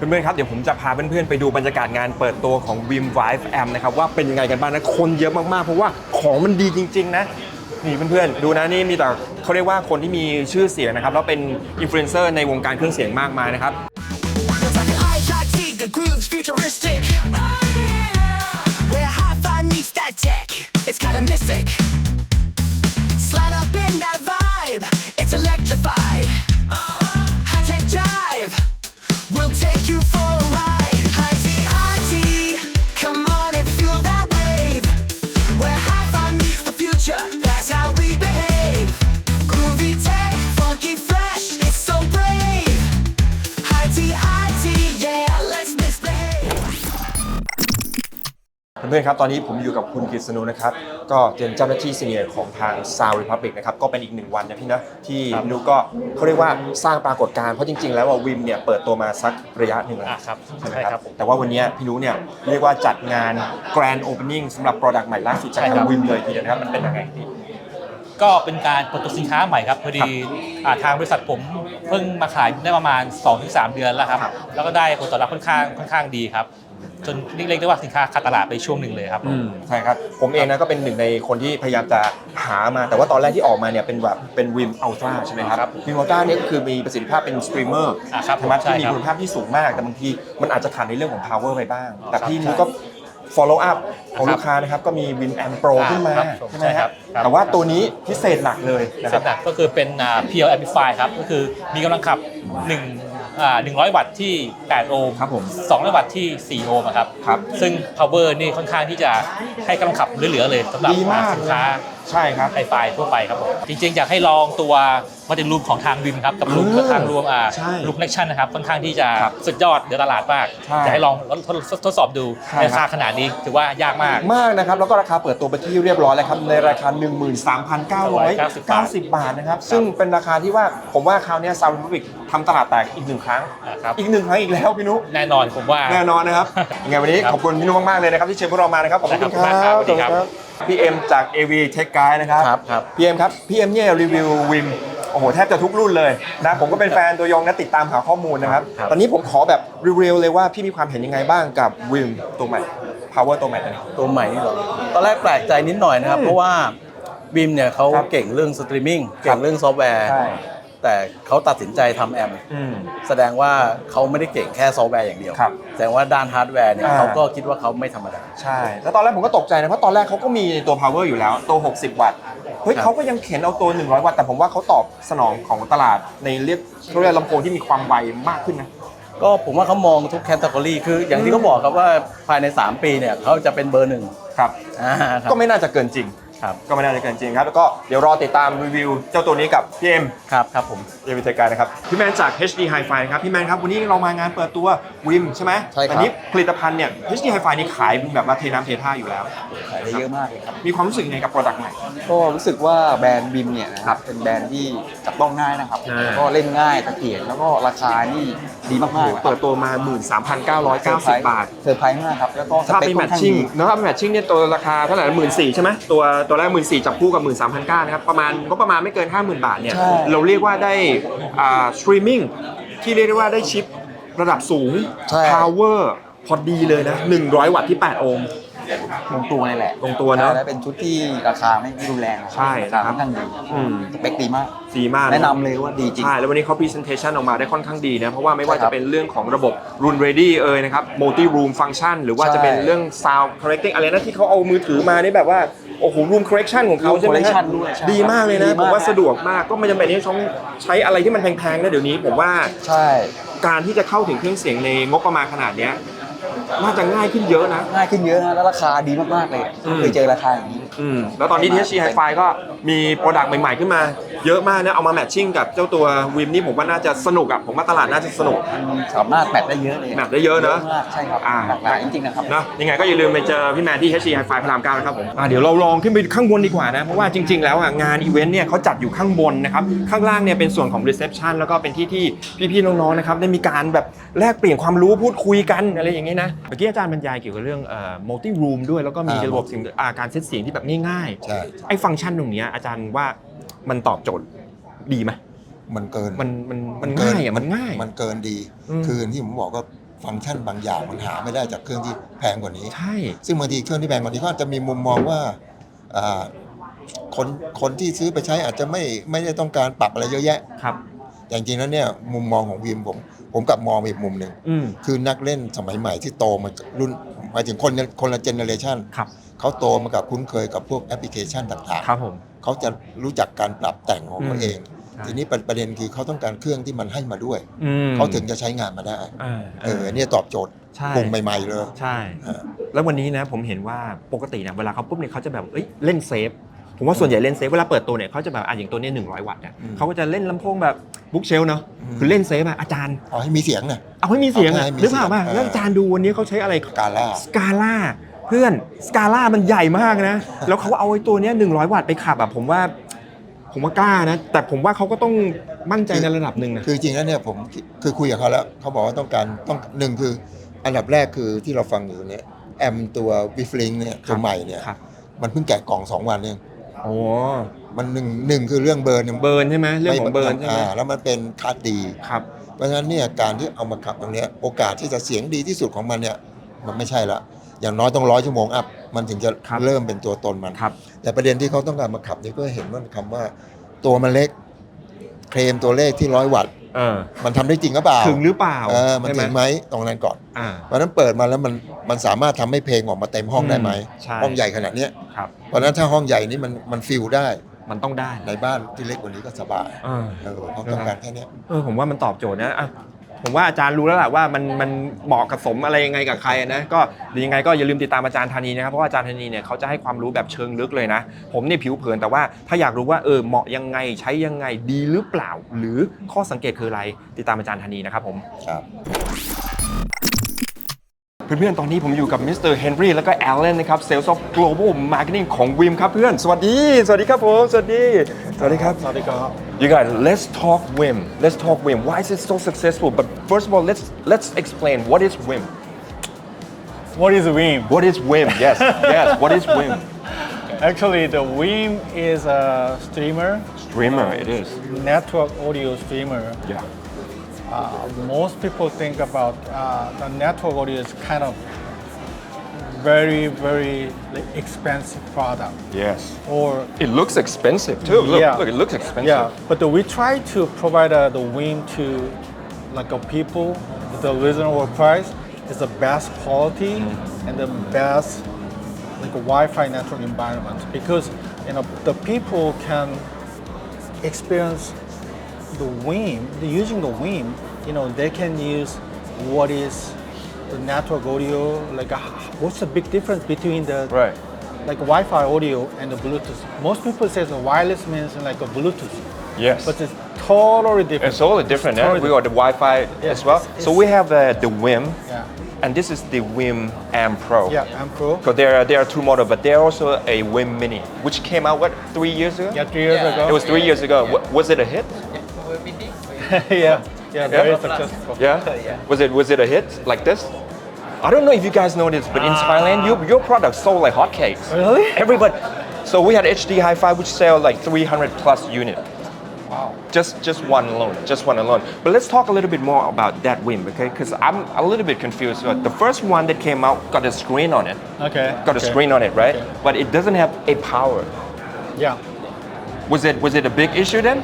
เพื่อนๆครับเดี๋ยวผมจะพาเพื่อนๆไปดูบรรยากาศงานเปิดตัวของ Vim Vive Amp นะครับว่าเป็นยังไงกันบ้างนะคนเยอะมากๆ เพราะว่าของมันดีจริง ๆ นะนี่เพื่อนๆดูนะนี่มีแต่เขาเรียกว่าคนที่มีชื่อเสียงนะครับแล้วเป็นอินฟลูเอนเซอร์ในวงการเครื่องเสียงมากมายนะครับ It's like an IJT, the groove's futuristic. Where hi-fi meets that tech, it's kinda mystic. Slide up in that vibe, เพื่อนๆครับตอนนี้ผมอยู่กับคุณกฤษณุนะครับ ก็เป็นเจ้าหน้าที่ซีเนียร์ของทาง Sound Republic นะครับก็เป็นอีกหนึ่งวันนะพี่นะที่พี่นุก็เขาเรียกว่าสร้างปรากฏการณ์เพราะจริงๆ แล้วว่าวิมเนี่ยเปิดตัวมาสักระยะหนึ่งแล้วอะครับใช่ไหมใช่คครัรับบผม แต่ว่าวันนี้พี่นุเนี่ยเรียกว่าจัดงาน Grand Opening สำหรับ Product ใหม่ล่าสุดจากใช่ครัทางบ วิมเลยทีเดียวนะครับมันเป็นยังไงพี่ ก็เป็นการเปิดตัวสินค้าใหม่ครับพอดีอ่าทางบริษัทผมเพิ่งมาขายได้ประมาณ 2-3 เดือนแล้วครับครับแล้วก็ได้ผลตอบรับค่อนข้างค่อนข้างดีครับจนเรียกได้ว่าสินค้าขาดตลาดไปช่วงหนึ่งเลยครับอืมใช่ครับ ผมเองนะก็เป็นหนึ่งในคนที่พยายามจะหามาแต่ว่าตอนแรกที่ออกมาเนี่ยเป็นแบบเป็นวิมอัลตร้าใช่ไหมครับครับวิมอัลตร้าเนี่ยก็คือมีประสิทธิภาพเป็นสตรีมเมอร์อะครับใช่ไหมใช่ที่มีครับคุณภาพที่สูงมากแต่บางทีมันอาจจะขาดในเรื่องของ power ไปบ้างอ๋อแต่ครับพี่ใช่นุก็ follow up ของครับลูกค้านะครับก็มี Win Amp Pro อ่าขึ้นมาครับผมใช่ไหมใช่คครัรับบครับ แต่ว่าตัวนี้พิเศษหนักเลยนะคเซ็รับ ตหนักก็คือเป็นอ่า PL Amplify ครับก็คือมีกำลังขับ1อ่า100 วัตต์ที่ 8 โอห์มครับผม200 วัตต์ที่ 4 โอห์มอะครับ ครับซึ่ง power นี่ค่อนข้างที่จะให้กำลังขับเหลือๆเลยสำหรับดีมาก สินค้า ใช่ครับไฮไฟทั่วไปครับผมจริงๆ อยากให้ลองตัวมาเป็นรูมของทางวิมครับกับรูมเออกับทางรวมอ่าใช่รูมคอนเนคชั่นนะครับค่อนข้างที่จะครับสุดยอดเดือตลาดมากใช่อยากให้ลองทดทดทดสอบดูใช่ในครับ ราคาขนาดนี้ถือว่ายากมาก มากนะครับ แล้วก็ราคาเปิดตัวไปที่เรียบร้อยแล้วครับ ในราคา 13,990 บาทนะครับ ซึ่งเป็นราคาที่ว่าผมว่าคราวเนี้ซาวด์พิกทำตลาดแตกอีกหนึ่งครั้ง อ่าครับ อีกหนึ่งครั้งอีกแล้วพี่นุ แน่นอนผมว่า แน่นอนนะครับยังไงวันนี้ครับขอบคุณพี่นุมากๆเลยนะครับที่เชิญพวกเรามานะครับขอบคุณได้คครัรับบขอบคุณมากครับ พี่เอ็มจาก AV Tech Guide นะครับครับครับ พี่เอ็มครับพี่เอ็มเนี่ยรีวิววิมโอ้โหแทบจะทุกรุ่นเลยนะผมก็เป็นแฟนตัวยงนะติดตามหาข้อมูลนะครับ ครับ ตอนนี้ผมขอแบบเร็วๆเลยว่าพี่มีความเห็นยังไงบ้างกับวิมตัวใหม่ Power ตัวใหม่ตัวนี้ ตัวใหม่นี่เหรอตอนแรกแปลกใจนิดหน่อยนะครับ อืมเพราะว่าบีมเนี่ยเขาครับเก่งเรื่องสตรีมมิ่งเก่งเรื่องซอฟต์แวร์ ใช่ แต่เขาตัดสินใจทำแอมอืม แสดงว่าเขาไม่ได้เก่งแค่ซอฟต์แวร์อย่างเดียว ครับแสดงว่าด้านฮาร์ดแวร์เนี่ยอ่า เขาก็คิดว่าเขาไม่ธรรมดา ใช่ แล้วตอนแรกผมก็ตกใจนะ เพราะตอนแรกเขาก็มีตัว power อยู่แล้ว ตัว 60 วัตต์ เฮ้ยครับ เขาก็ยังเข็นเอาตัว 100 วัตต์ แต่ผมว่าเขาตอบสนองของตลาดในเรียกเขาเรียกลำโพงที่มีความไวมากขึ้นนะ ก็ผมว่าเขามองทุกแคตตากรีคืออย่างที่เขาบอกครับว่าภายใน 3 ปีเนี่ยเขาจะเป็นเบอร์หนึ่งครับ อ่าครับก็ไม่น่าจะเกินจริง ครับ ก็ไม่น่าจะเกินจริงครับ แล้วก็เดี๋ยวรอติดตามรีวิวเจ้าตัวนี้กับพี่เอ็มครับครับผมเอ็มวิทยการนะครับ พี่แมนจาก HD Hi-Fi นะครับพี่แมนครับวันนี้เรามางานเปิดตัววิมใช่ไหมใช่ครับ อันี้ผลิตภัณฑ์เนี่ย HD Hi-Fi นี่ขายเป็นแบบว่าเทน้ำเทท่าอยู่แล้ว ขายได้เยอะมากเลยครับ มีความรู้สึกยังไงกับโปรดักต์ใหม่ ก็รู้สึกว่าแบรนด์บิมเนี่ยนะครับเป็นแบรนด์ที่จับต้องง่ายนะครับ อ่า แล้วก็เล่นง่ายตะเกียบแล้วก็ราคานี่ดีมากๆนะครับเปิดตัวมา 13,990 บาท เซอร์ไพรส์มากครับแล้วก็สถ้าเปคเป็นค่แมอนทข้างชิ่งดี เนอะถ้าเป็นแมทชิ่งเนี่ยตัวราคาเท่าไหร่หมื่นสี่ใช่ไหมตัวตัวแรกหมื่นสี่จับคู่กับหมื่นสามพันเก้านะครับประมาณก็ประมาณไม่เกินห้าหมื่นบาทเนี่ยใช่ เราเรียกว่าได้อ่าสตรีมมิ่งที่เรียกได้ว่าได้ชิประดับสูง ใช่ power พอดีเลยนะ 100 วัตต์ที่ 8 โอห์ม ลงตัวเลยแหละลงตัวเนอะและเป็นชุดที่ราคาไม่รุนแรงนะใช่รานะครัคาบค่อนข้างดีอืม สเปคดีมาก ดีมาก แนะนำเลยว่าดีจริง ใช่ แล้ววันนี้เขา presentation ออกมาได้ค่อนข้างดีนะ เพราะว่าไม่ว่าใช่ครัจะบเป็นเรื่องของระบบ run ready เอ่ยนะครับ multi room function หรือว่าใช่จะเป็นเรื่อง sound correcting อะไรนะที่เขาเอามือถือมานี่แบบว่า โอ้โห room correction ของเขา Room ใช่ไหมฮะ correction ด้วยใช่ดีมากเลยนะดีผมมากว่าสะดวกมากก็ไม่จำเป็นที่ต้องใช้อะไรที่มันแพงๆนะเดี๋ยวนี้ ผมว่าใช่ การที่จะเข้าถึงเครื่องเสียงในงบประมาณขนาดเนี้ยน่าจะง่ายขึ้นเยอะนะ ง่ายขึ้นเยอะนะแล้วราคาดีมากๆเลยอืม เคยเจอราคาอย่างนี้ อืมแล้วตอนนี้ THC Hi-Fi ก็มีโปรดักต์ใหม่ๆขึ้นมา เยอะมากนะเอามาแมทชิ่งกับเจ้าตัววิมนี่ผมว่าน่าจะสนุกอะผมว่าตลาดน่าจะสนุกมันสามารถแมทได้เยอะเลยแมทได้เยอะนะมากใช่ครับอ่า หลากหลายจริงๆนะครับ นะยังไงก็อย่าลืมไปเจอพี่แมนที่ HC Hi-Fi พระรามเก้านะครับผมอ่าเดี๋ยวเราลองขึ้นไปข้างบนดีกว่านะ เพราะว่าจริง ๆ แล้วอะงานอีเวนต์เนี่ยเขาจัดอยู่ข้างบนนะครับ ข้างล่างเนี่ยเป็นส่วนของ reception แล้วก็เป็นที่ที่พี่ๆน้องๆนะครับได้มีการแบบแลกเปลี่ยนความรู้พูดคุยกันอะไรอย่างนี้นะ เมื่อกี้อาจารย์บรรยายเกี่ยวกับเรื่องเอ่อ multi room ด้วยแล้วก็มีอ่าระบบเสียงอ่าการเซตเสียงที่แบบง่ายๆใช่ไอ้ฟังก์ชันตรงเนี้ยอาจารย์ว่า มันตอบโจทย์ดีไหมมันเกินมันมันมันเกิง่ายอะมันง่าย มันเกินดีอืมคืออย่างที่ผมบอกก็ฟังก์ชันบางอย่างมันหาไม่ได้จากเครื่องที่แพงกว่านี้ ใช่ ซึ่งบางทีเครื่องที่แพงกว่านี้ก็อาจจะมีมุมมองว่าอ่าคนคนที่ซื้อไปใช้อาจจะไม่ไม่ได้ต้องการปรับอะไรเยอะแยะ ครับ แต่จริงๆแล้วเนี่ยมุมมองของวีมผม ผมกลับมองอีกมุมหนึ่งอืมคือนักเล่นสมัยใหม่ที่โตมาจากรุ่นหมายถึงคนคนละเจเนอเรชันครับเขาโตมากับคุ้นเคยกับพวกแอปพลิเคชันต่างครับผมๆ เขาจะรู้จักการปรับแต่งของเขาเองใช่ทีนี้ประประเด็นคือเขาต้องการเครื่องที่มันให้มาด้วย อืมเขาถึงจะใช้งานมาได้อ่า เออเนี่ยตอบโจทย์ใช่ กลุ่มใหม่ ๆ เลย ใช่อ่าแล้ววันนี้นะผมเห็นว่าปกติเนี่ยเวลาเขาปุ๊บเนี่ยเขาจะแบบเอ้ยเล่นเซฟ ผมว่าส่วนใหญ่เล่นเซฟเวลาเปิดตัวเนี่ยเขาจะแบบอะอย่างตัวเนี้หนึ่งร้อยวัตต์เนี่ยอืมเขาก็จะเล่นลำโพงแบบบุ๊กเชลเนาะอืม คือเล่นเซฟอะอาจารย์ เอาให้มีเสียงน่ะเอาให้มีเสียงอะเอาให้มีหรือเปล่าป่ะเสียงแล้วอาจารย์ดูวันนี้เขาใช้อะไร กาล่า สกาล่า เพื่อนสกาล่ามันใหญ่มากนะ แล้วเขาเอาไอ้ตัวเนี้หนึ่งร้อยวัตต์ไปขับอะผมว่า ผมว่ากล้านะ แต่ผมว่าเขาก็ต้องมั่นใจในระดับหนึ่งนะ คือจริงแล้วเนี่ยผมคือคุยกับเขาแล้วเขาบอกว่าต้องการต้องหนึ่งคืออันดับแรกคือที่เราฟังอยู่เนี่ยแอมตัววิฟลิงเนี่ยตัวใหม่เนี่ยครับ มันเพิ่งแกะกล่องสองวันเองโอ้มันหนึ่งหนึ่งคือเรื่องเบิร์นนี่ยเบิร์นใช่ไหมเรื่องของเบิร์นใช่ไหมอ่าแล้วมันเป็นคาร์ดดี ครับ เพราะฉะนั้นเนี่ยการที่เอามาขับตรงเนี้ยโอกาสที่จะเสียงดีที่สุดของมันเนี่ยมันไม่ใช่ละ อย่างน้อยต้องร้อยชั่วโมงอัพมันถึงจะครับเริ่มเป็นตัวตนมัน ครับแต่ประเด็นที่เขาต้องการมาขับนี่ก็เห็นว่าคำว่าตัวมันเล็ก เคลมตัวเลขที่ร้อยวัตต์เออมันทำได้จริงหรือเปล่าถึงหรือเปล่าเออมันใช่ถึงไหมตรงนั้นก่อนอ่า เพราะฉะนั้นเปิดมาแล้วมันมันสามารถทำให้เพลงออกมาเต็มห้องได้ไหมใช่ ห้องใหญ่ขนาดเนี้ยครับ เพราะฉะนั้นถ้าห้องใหญ่นี่มันมันฟิลได้มันต้องได้ในบ้านที่เล็กกว่านี้ก็สบายเออเออเขาต้องการแค่เนี้ย เออผมว่ามันตอบโจทย์นะอะ ผมว่าอาจารย์รู้แล้วแหละว่ามันมันเหมาะกับสมอะไรยังไงกับใครนะก็ยังไงก็อย่าลืมติดตามอาจารย์ธานีนะครับเพราะว่าอาจารย์ธานีเนี่ยเขาจะให้ความรู้แบบเชิงลึกเลยนะ ผมเนี่ยผิวเผินแต่ว่าถ้าอยากรู้ว่าเออเหมาะยังไงใช้ยังไงดีหรือเปล่า หรือข้อสังเกตคืออะไรติดตามอาจารย์ธานีนะครับผมครับ เพื่อนๆ ตอนนี้ผมอยู่กับมิสเตอร์เฮนรี่แล้วก็แอลเลนนะครับ Sales of Global Marketing ของวิมครับเพื่อน สวัสดี สวัสดีครับผม สวัสดี สวัสดีครับ สวัสดีครับ You guys let's talk Wim let's talk Wim why is it so successful but first of all let's let's explain what is Wim What is Veeam? what is Wim yes yes what is Wim Actually, the Veeam is a streamer, streamer it is network audio streamer. yeah Uh, most people think about uh, the network audio is kind of very, very expensive product. yes Or it looks expensive too look Yeah. look it looks expensive yeah, but the, we try to provide uh, the win to like a people the reasonable price. is the best quality and the best like a Wi-Fi network environment because you know the people can experience the Veeam. Using the WIM, you know they can use what is the network audio like. uh, what's the big difference between the right like Wi-Fi audio and the Bluetooth. Most people say the wireless means like a Bluetooth, yes but it's totally different. it's totally different eh? Totally we got the Wi-Fi Yeah, as well it's- so we have uh, the Wim Yeah, and this is the Wim Am Pro yeah, I'm pro. Because there are, there are two models, but there are also a Wim Mini, which came out what three years ago? Yeah, three years ago. It was three years ago. Wa- Was it a hit? yeah, yeah, very Yeah. successful. Yeah. Was it was it a hit like this? I don't know if you guys know this, but in ah. Thailand, your your product sold like hotcakes. Really? Everybody. So we had HD Hi-Fi, which sell like 300 plus unit. Wow. Just just one alone, just one alone. But let's talk a little bit more about that win, okay? Because I'm a little bit confused. The first one that came out got a screen on it, Okay. got a screen on it, right? Okay. But it doesn't have a power. Yeah. Was it was it a big issue then?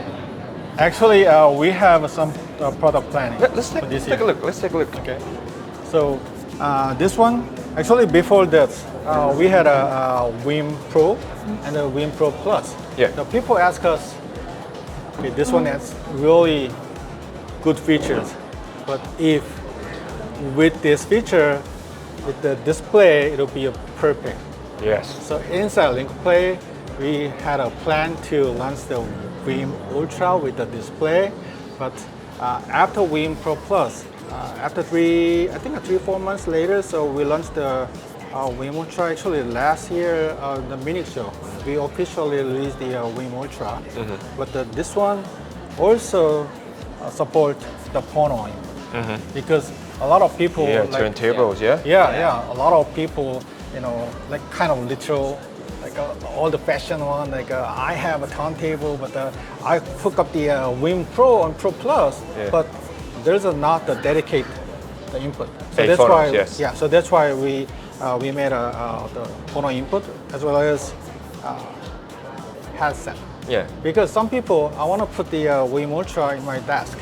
Actually, uh, we have some uh, product planning. Let, us take, for this take a look. Let's take a look. Okay. So uh, this one, actually before that, uh, we had a, a Vim Pro and a Vim Pro Plus. Yeah. The people ask us, okay, this one has really good features, but if with this feature, with the display, it'll be a perfect. Yes. So inside Link Play, we had a plan to launch the Veeam Ultra with the display, but uh, after Veeam Pro Plus, uh, after three, I think uh, three four months later, so we launched the uh, Veeam Ultra. Actually, last year, uh, the mini show, we officially released the uh, Veeam Ultra, but the, this one also uh, support the phonoing because a lot of people Yeah, like, turntables. Yeah. yeah, yeah. A lot of people, you know, like kind of literal, like uh, all the fashion one. Like uh, I have a turntable, but uh, I hook up the uh, Wim Pro and Pro Plus, Yeah. but there's a, not a dedicated the input. So that's phonos, why, yes. yeah. So that's why we uh, we made a, the phono input as well as uh, headset. Yeah. Because some people, I want to put the uh, Wim Ultra in my desk,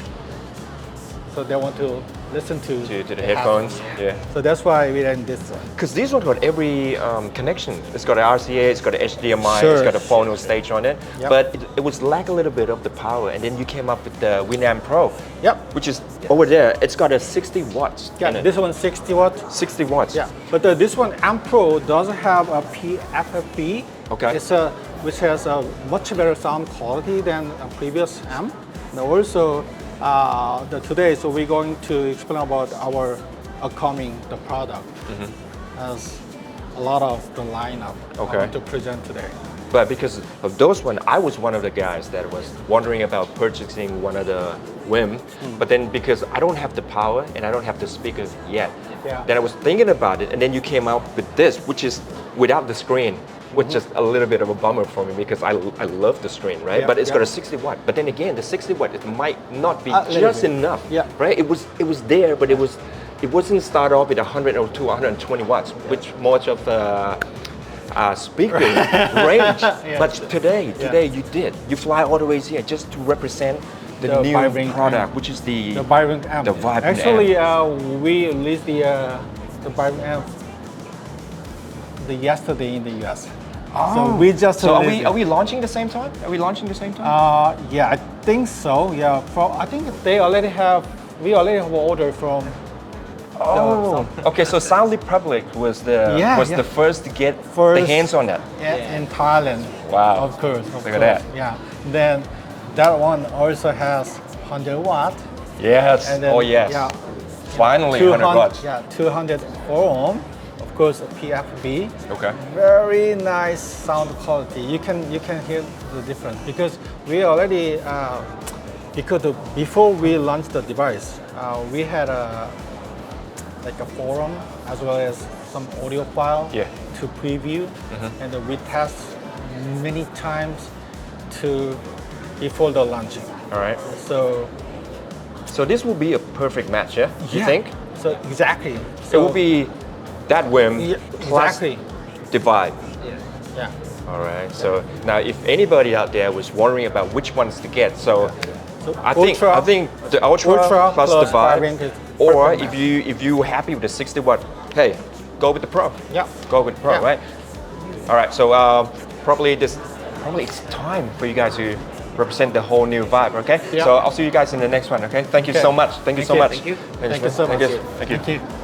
so they want to listen to To, to the headphones. Yeah. So that's why we did this one. Because this one got every um, connection. It's got an RCA, it's got an HDMI, Sure. it's got a phono stage on it. Yep. But it, it was lack a little bit of the power, and then you came up with the Winamp Pro. Yep. Which is over there. It's got a 60 watts. Yeah, this one 60 watt. 60 watts. Yeah, but uh, this one Amp Pro does have a PFFB. Okay. It's a which has a much better sound quality than a previous amp. And also, uh, the, today, so we're going to explain about our upcoming the product. As a lot of the lineup Okay. I want to present today. But because of those one, I was one of the guys that was wondering about purchasing one of the WIM. Hmm. But then because I don't have the power and I don't have the speakers yet, Yeah. then I was thinking about it, and then you came out with this, which is without the screen. Which is a little bit of a bummer for me because I, I love the screen, right? Yeah, but it's yeah. got a 60 watt. But then again, the 60 watt it might not be little just enough, Yeah. right? It was it was there, but it was it wasn't start off with 102, 120 watts, which much of the uh, speaker range. But today, today you did. You fly all the way here just to represent the, The new product, amp. which is the The Vibrant amp. The Vibrant Actually, uh, we released the uh, the Vibrant amp the yesterday in the US. So we just So are released we it. are we launching the same time? Are we launching the same time? Uh, yeah, I think so. Yeah, from I think they already have. We already have order from. oh, okay. So Sound Republic was the Yeah, was yeah. the first to get the First. hands on that. Yeah. In Thailand. Wow. Of course. Of Look at course. that. Yeah. Then that one also has 100 watt. Yes. And then, oh yes. Yeah. Finally, 100 watts. Yeah, 204 ohm. Of course, PFB. Okay. Very nice sound quality. You can you can hear the difference because we already uh, because the, before we launched the device, uh, we had a like a forum as well as some audio file Yeah. Mm-hmm. to preview, and then we test many times to before the launching. All right. So So this will be a perfect match, yeah? You think? So exactly. It So, will be that whim Yeah, plus exactly. divide. Yeah. yeah. All right. So now, if anybody out there was wondering about which ones to get, so So I think Ultra- I think the ultra, Ultra plus, plus the is or if you if you happy with the 60 watt, hey, go with the pro. Yeah. Go with the pro, Yeah. right? All right. So uh, probably this probably it's time for you guys to represent the whole new vibe. Okay. Yeah. So I'll see you guys in the next one. Okay. Thank you Okay. so much. Thank you so much. Thank you. Thank you so much. Thank you. Thank you.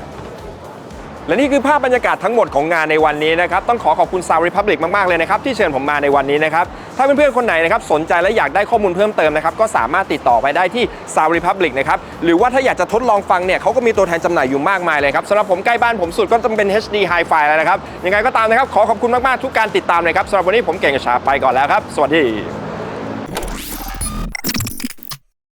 และนี่คือภาพบรรยากาศทั้งหมดของงานในวันนี้นะครับต้องขอขอบคุณ Sound Republic มาก ๆ เลยนะครับ ที่เชิญผมมาในวันนี้นะครับ ถ้าเพื่อนๆคนไหนนะครับสนใจและอยากได้ข้อมูลเพิ่มเติมนะครับ ก็สามารถติดต่อไปได้ที่ Sound Republic นะครับ หรือว่าถ้าอยากจะทดลองฟังเนี่ยเขาก็มีตัวแทนจำหน่ายอยู่มากมายเลยครับสำหรับผมใกล้บ้านผมสุดก็ต้องเป็น HD Hi-Fi แล้วนะครับยังไงก็ตามนะครับขอขอบคุณมากๆทุกการติดตามเลยครับสำหรับวันนี้ผมเก่งกับชาไปก่อนแล้วครับ สวัสดี